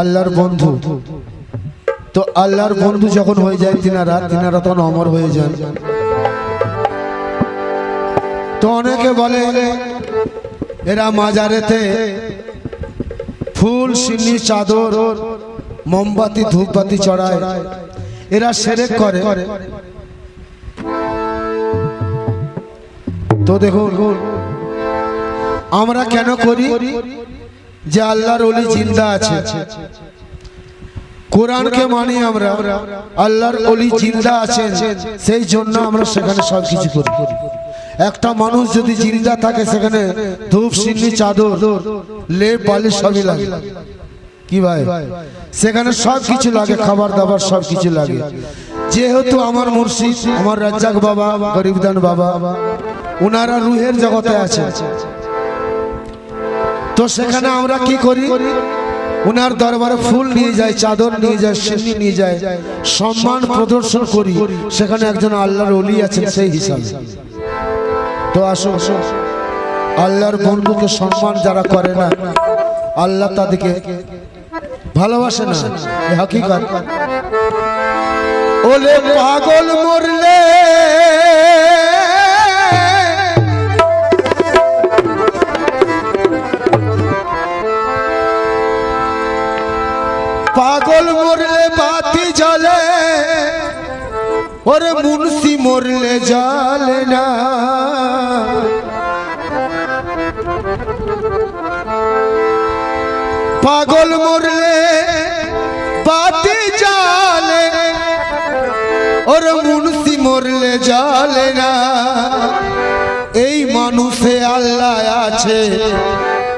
আল্লাহর বন্ধু। তো আল্লাহর বন্ধু যখন হয়ে যায় তিনারা তিনারা তখন অমর হয়ে যান। তো অনেকে বলে, এরা মাজারেতে ফুল, সিন্নি, চাদর, মোমবাতি, ধূপবাতি চড়ায়। এরা সেরেক করে। তো দেখুন, আমরা কেন করি? যে আল্লাহর অলি জিন্দা আছে। কোরআনকে মানি আমরা, আল্লাহর অলি জিন্দা আছেন, সেই জন্য আমরা সেখানে সব কিছু করি। একটা মানুষ যদি জিন্দা থাকে সেখানে ধূপ, সিন্নি, চাদর, লেপ, বালিশ সবই লাগে। কি ভাই? সেখানে সব কিছু লাগে, খাবার দাবার সব কিছু লাগে। যেহেতু আমার মুর্শিদ, আমার রাজ্জাক বাবা, গরিবদান বাবা ওনারা রুহের জগতে আছে তো সেখানে আমরা কি করি? ওনার দরবারে ফুল নিয়ে যায় চাদর নিয়ে যায় সিন্নি নিয়ে যায় সম্মান প্রদর্শন করি। সেখানে একজন আল্লাহর অলি আছেন সেই হিসাবে। তো আসো আসো আল্লাহর বন্ধুকে সম্মান যারা করে না, আল্লাহ তাদেরকে ভালোবাসে না। হাকিকত। ওলে পাগল মরলে বাতি জ্বলে ওরে মুন্সি মরলে জ্বলে না। পাগল মরলে বাতি জ্বলে, ওরে মুন্সি মরলে জ্বলে না। এই মানুষে আল্লাহ আছে,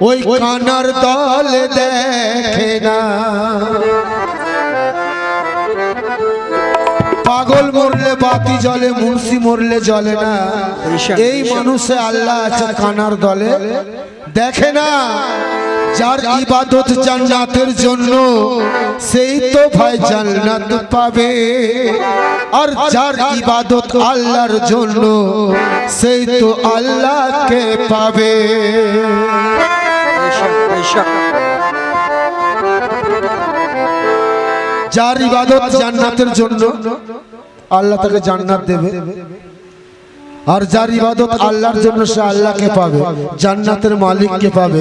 ওই কানার দলে দেখে না। পাগল মরলে বাতি জ্বলে মুন্সি মরলে জ্বলে না। এই মানুষে আল্লাহ আছে কানার দলে। দেখে না যার ইবাদত জান্নাতের জন্য সেই তো ভাই জান্নাত পাবে। আর যার ইবাদত আল্লাহর জন্য সেই তো আল্লাহকে পাবে। যার ইবাদত জান্নাতের জন্য আল্লাহ তাকে জান্নাত দেবে। আর যার ইবাদত আল্লাহর জন্য সে আল্লাহকে পাবে, জান্নাতের মালিককে পাবে।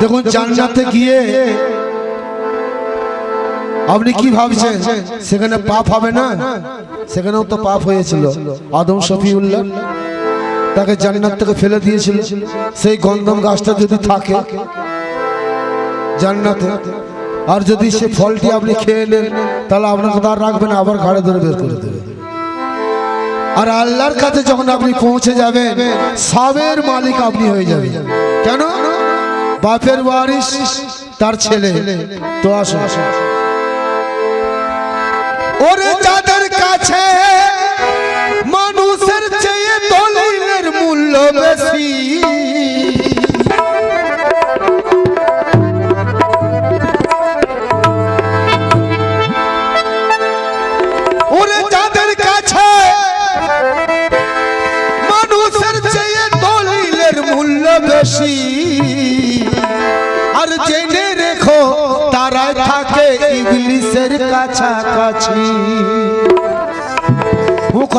দেখুন, জান্নাতে গিয়ে আপনি কি ভাবছেন? সেখানে পাপ হবে না? সেখানেও তো পাপ হয়েছিল। আদম শফিউল্লাহ তাকে জান্নাত থেকে ফেলে দিয়েছিল। সেই গন্ধম গাছটা যদি থাকে জান্নাতে, আর যদি সে ফলটি আপনি খেয়ে নেন, তাহলে আপনাকে তার রাখবেন আবার ঘাড়ে ধরে বের করে দেবে। আর আল্লাহর কাছে যখন আপনি পৌঁছে যাবেন, সবের মালিক আপনি হয়ে যাবেন। কেন? বাপের ওয়ারিস তার ছেলে। তো আসো। ওরে যাদের কাছে মানুষের চেয়ে দলিলের মূল্য বেশি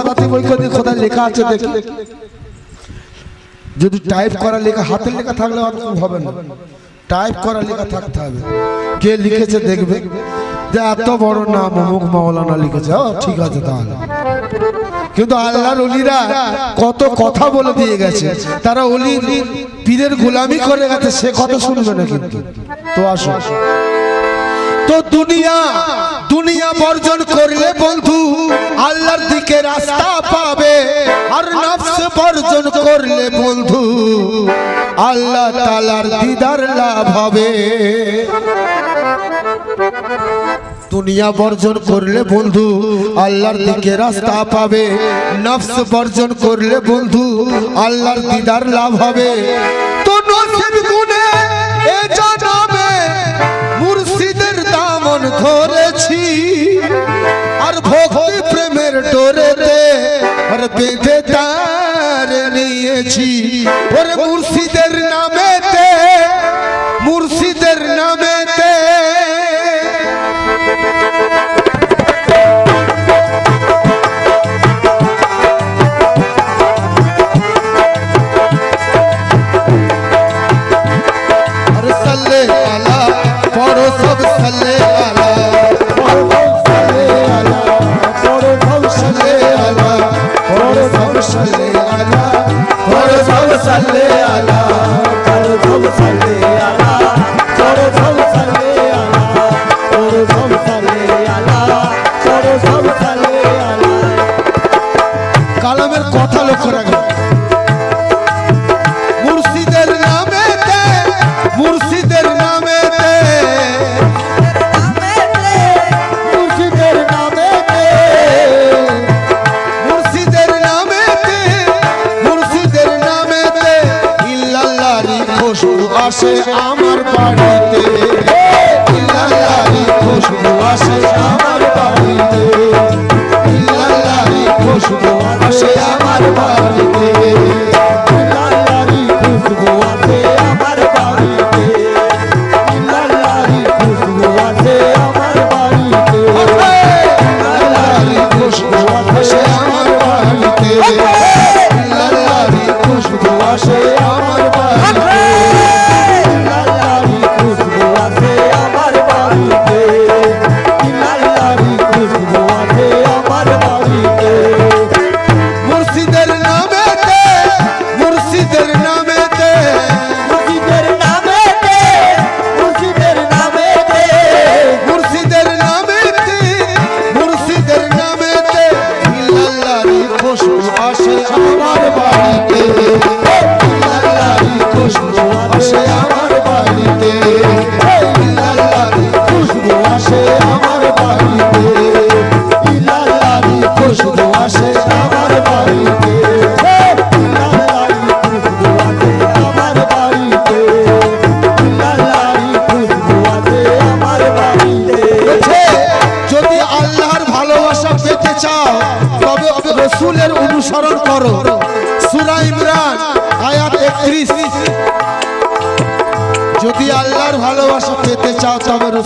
কথাতে বই কদি খোদা লেখা আছে দেখি। যদি টাইপ করা লেখা, হাতের লেখা থাকলে আর হবে না। টাইপ করা লেখা থাকতে হবে। কে লিখেছে দেখবে? যে এত বড় নাম অমুক মাওলানা লিখেছে। ও, ঠিক আছে তাহলে। কিন্তু আল্লাহর অলিরা কত কথা বলে দিয়ে গেছে। তারা অলি পীরের গোলামি করে গেছে, সে কথা শুনবে না কিন্তু। তো আসো। তো দুনিয়া দুনিয়া বর্জন করলে বন্ধু, আল্লাহর দিকে রাস্তা পাবে, আর নফস বর্জন করলে বন্ধু, আল্লাহ তালার দিদার লাভ হবে। দুনিয়া বর্জন করলে বন্ধু, আল্লাহর দিকে রাস্তা পাবে, নফস বর্জন করলে বন্ধু, আল্লাহর দিদার লাভ হবে। তো নসিব গুনে এ মুর্শিদের দামন ধরেছি আর ভক্তি প্রেমের ডোরে আর বেঁধে তার নিয়েছি। ওরে মুর্শিদের নামেতে valeu.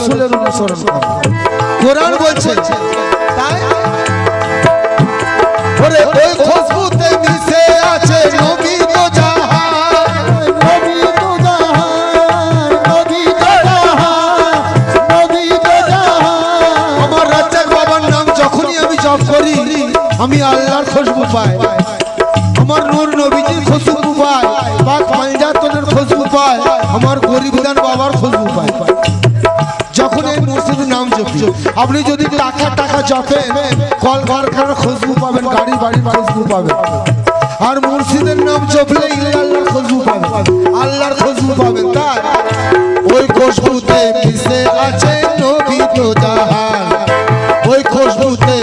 রসুলের অনুসরণ করো। কোরআন বলছে, তাই ওরে ওই খুশবুতে মিশে আছে নবী তো আমার রাজ্জাক বাবার নাম যখনই আমি আমি আল্লাহর খুশবু পাই। আমার নূর নবীজির খুশবু পাই বা পাঞ্জাতনের খুশবু পাই, আমার গরিবদান বাবার খুশবু পাই। আপনি যদি টাকা টাকা চাপেন কল কারখানা খুশবু পাবেন, গাড়ি, বাড়ি খুশবু পাবেন। আর মুর্শিদের নাম চপলে ইল্লাল্লাহ খুশবু পাবেন। আল্লাহর খুশবু পাবেন, তাই? ওই খুশবুতে আছে নবী তো জাহান ওই খুশবুতে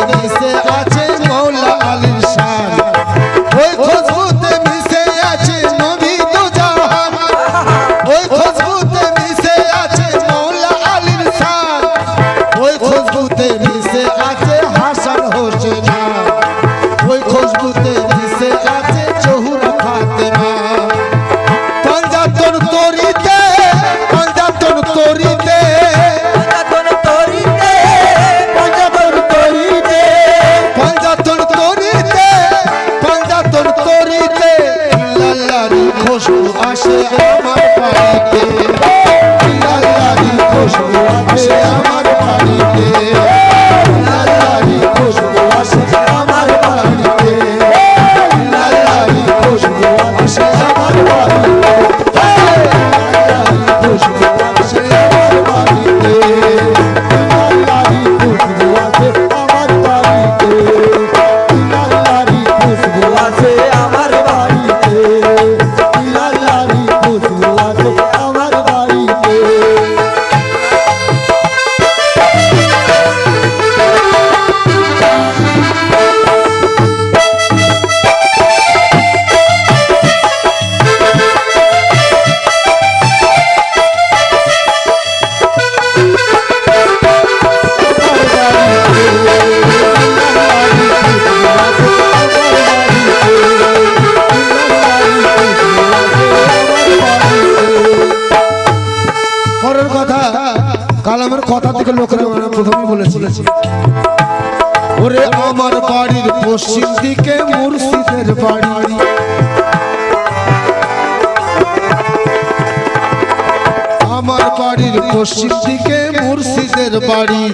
পশ্চিম দিকে মুর্শিদের বাড়ি।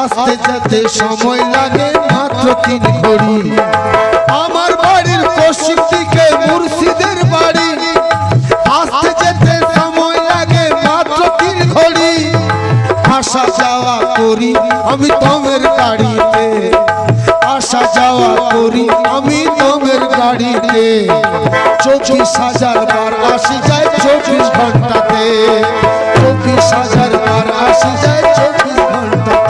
আসতে যেতে সময় লাগে মাত্র তিন ঘড়ি। আমার বাড়ির পশ্চিম দিকে মুর্শিদের বাড়ি। আসতে যেতে সময় লাগে মাত্র তিন ঘড়ি। আসা যাওয়া করি আমি তমের গাড়িতে আসা যাওয়া করি আমি তোমের গাড়িতে। চব্বিশ হাজার বার আসি যায় চব্বিশ ঘন্টাতে। চব্বিশ হাজার বার আসি যায় চব্বিশ ঘন্টাতে।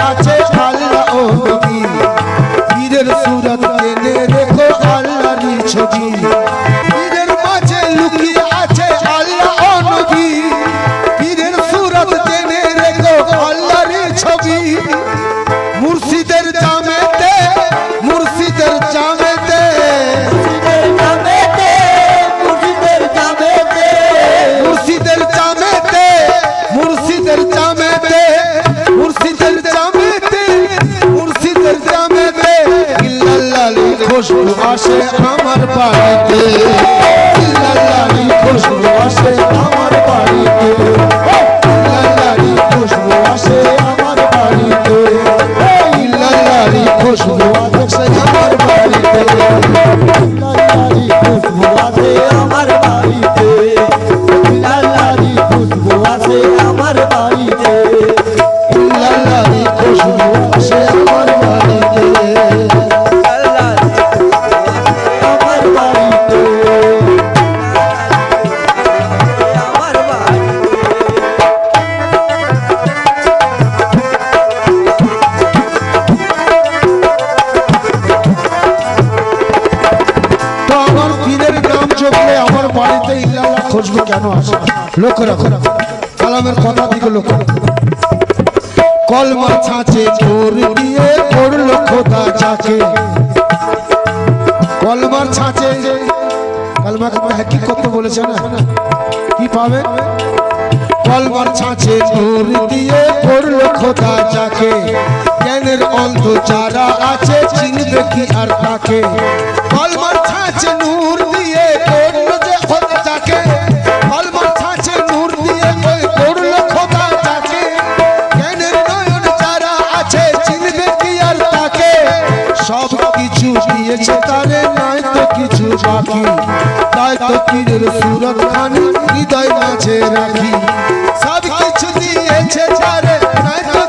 আছে পাইতে চাকে চোর দিয়ে করল খোদা চাকে কলমার ছাঁচে। কলমাকে হ্যাঁ, কি করতে বলেছে না? কি পাবে? কলমার ছাঁচে চোর দিয়ে করল খোদা চাকে জ্ঞানের অন্ধ যারা আছে, চিনবে কি আর তাকে কলমার ছাঁচে নূর কিছু দিয়েছে তারে নাই তো কিছু বাকি। তাই তো কিরের সুরত খানি হৃদয় মাঝে রাখি। সব কিছু দিয়েছে তারে নাই তো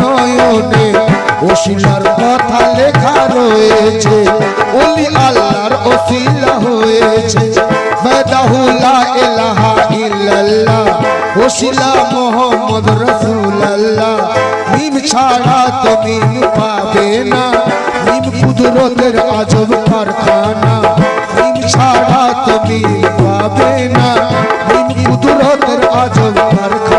নয়নে ওসিলার কথা লেখা রয়েছে। ওলি আল্লাহর ওসিলা হয়েছে। বেদাহুলা ইলাহা ইল্লাল্লাহ। ওসিলা মোহাম্মদ রাসূলুল্লাহ। মিম ছাড়া তো মিম পাবে না। মিম কুদরতের আজব কারখানা। মিম ছাড়া তো মিম পাবে না। মিম কুদরতের আজব কারখানা।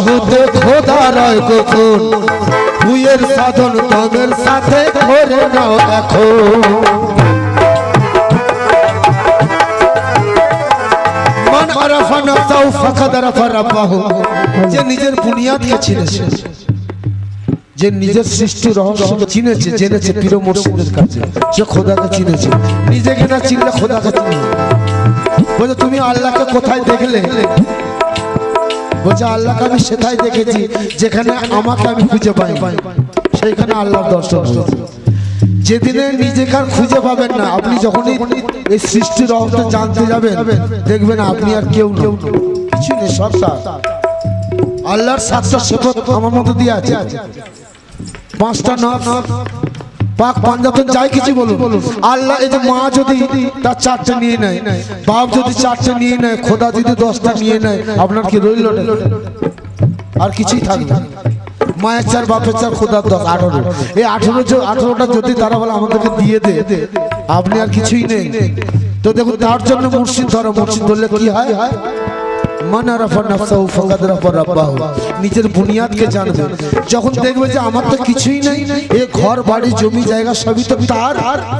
নফসাহু তে খোদার গোপন ভুয়ের সাধন সাথে করে নাও এখন নিজের চিনেছে, যে নিজের সৃষ্টির রহস্যকে চিনেছে, জেনেছে কাছে খোদাকে চিনেছে। নিজেকে না চিনলে খোদাকে বলছে, তুমি আল্লাহকে কোথায় দেখলে? বলছে, আল্লাহকে আমি সেটাই দেখেছি, যেখানে আমাকে আমি খুঁজে পাই সেইখানে আল্লাহর দর্শন। যেদিনে নিজেকে আর খুঁজে পাবেন না, আপনি যখনই এই সৃষ্টির রহস্য জানতে যাবেন, দেখবেন আপনি আর কেউ কেউ কিছু নেই, সব। আল্লাহর সাতটা সেবক আমার মতো দিয়ে আছে পাঁচটা নখ পাক পাঞ্জাতন যাই কিছু বলুন। আল্লাহ এই যে মা যদি তার চারটে নিয়ে নেয়, বাপ যদি চারটে নিয়ে নেয়, খোদা যদি দশটা নিয়ে নেয়, আপনার কি রইল? আর কিছুই থাকবে মায়ের চার, বাপের চার, খোদার দশ, আঠারো। এই আঠারো আঠারোটা যদি তারা বলে আমাদেরকে দিয়ে দে, আপনি আর কিছুই নেই। তো দেখুন, তার জন্য মুর্শিদ ধরো, মুর্শিদ ধরলে কি হয়? নিজের বুনিয়াদকে জানবে। যখন দেখবে যে আমার তো কিছুই নেই, এ ঘর, বাড়ি, জমি, জায়গা সবই তো তার,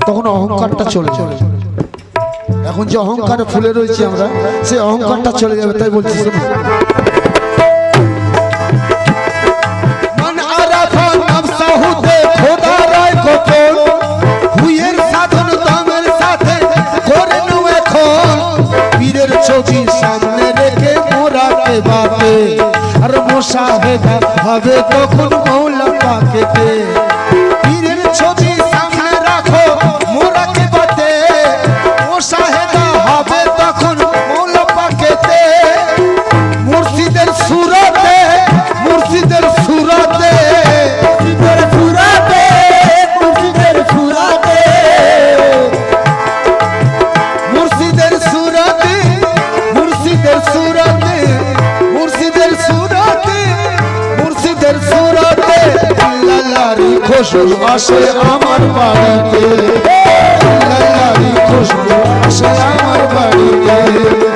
তখন অহংকারটা চলে চলে এখন যে অহংকারে ফুলে রয়েছে আমরা, সেই অহংকারটা চলে যাবে, তাই বলছি আর মোশাহেদা হবে তখন মৌলা পাকেতে খুশবু আসে আমার বাড়িতে। খুশবু আসে আমার বাড়িতে।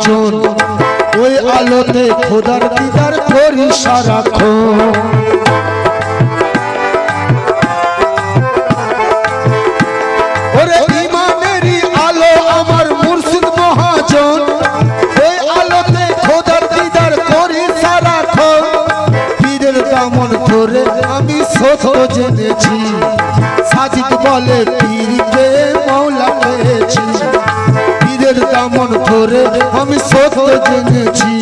বচন ওই আলোতে খোদার দিদার করি সারাক্ষণ। কেমন করে আমি সত্য জেনেছি।